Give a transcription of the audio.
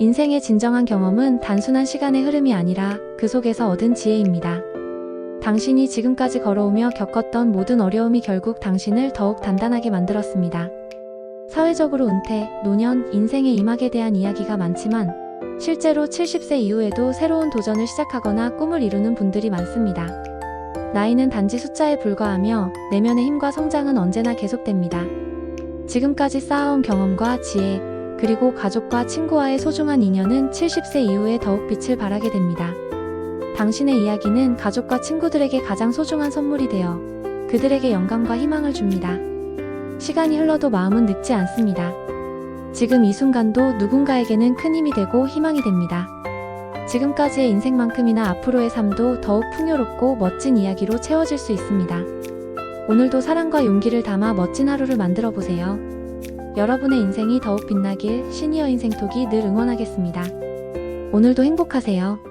인생의 진정한 경험은 단순한 시간의 흐름이 아니라 그 속에서 얻은 지혜입니다. 당신이 지금까지 걸어오며 겪었던 모든 어려움이 결국 당신을 더욱 단단하게 만들었습니다. 사회적으로 은퇴, 노년, 인생의 이막에 대한 이야기가 많지만 실제로 70세 이후에도 새로운 도전을 시작하거나 꿈을 이루는 분들이 많습니다. 나이는 단지 숫자에 불과하며 내면의 힘과 성장은 언제나 계속됩니다. 지금까지 쌓아온 경험과 지혜, 그리고 가족과 친구와의 소중한 인연은 70세 이후에 더욱 빛을 발하게 됩니다. 당신의 이야기는 가족과 친구들에게 가장 소중한 선물이 되어 그들에게 영감과 희망을 줍니다. 시간이 흘러도 마음은 늙지 않습니다. 지금 이 순간도 누군가에게는 큰 힘이 되고 희망이 됩니다. 지금까지의 인생만큼이나 앞으로의 삶도 더욱 풍요롭고 멋진 이야기로 채워질 수 있습니다. 오늘도 사랑과 용기를 담아 멋진 하루를 만들어 보세요. 여러분의 인생이 더욱 빛나길 시니어 인생톡이 늘 응원하겠습니다. 오늘도 행복하세요.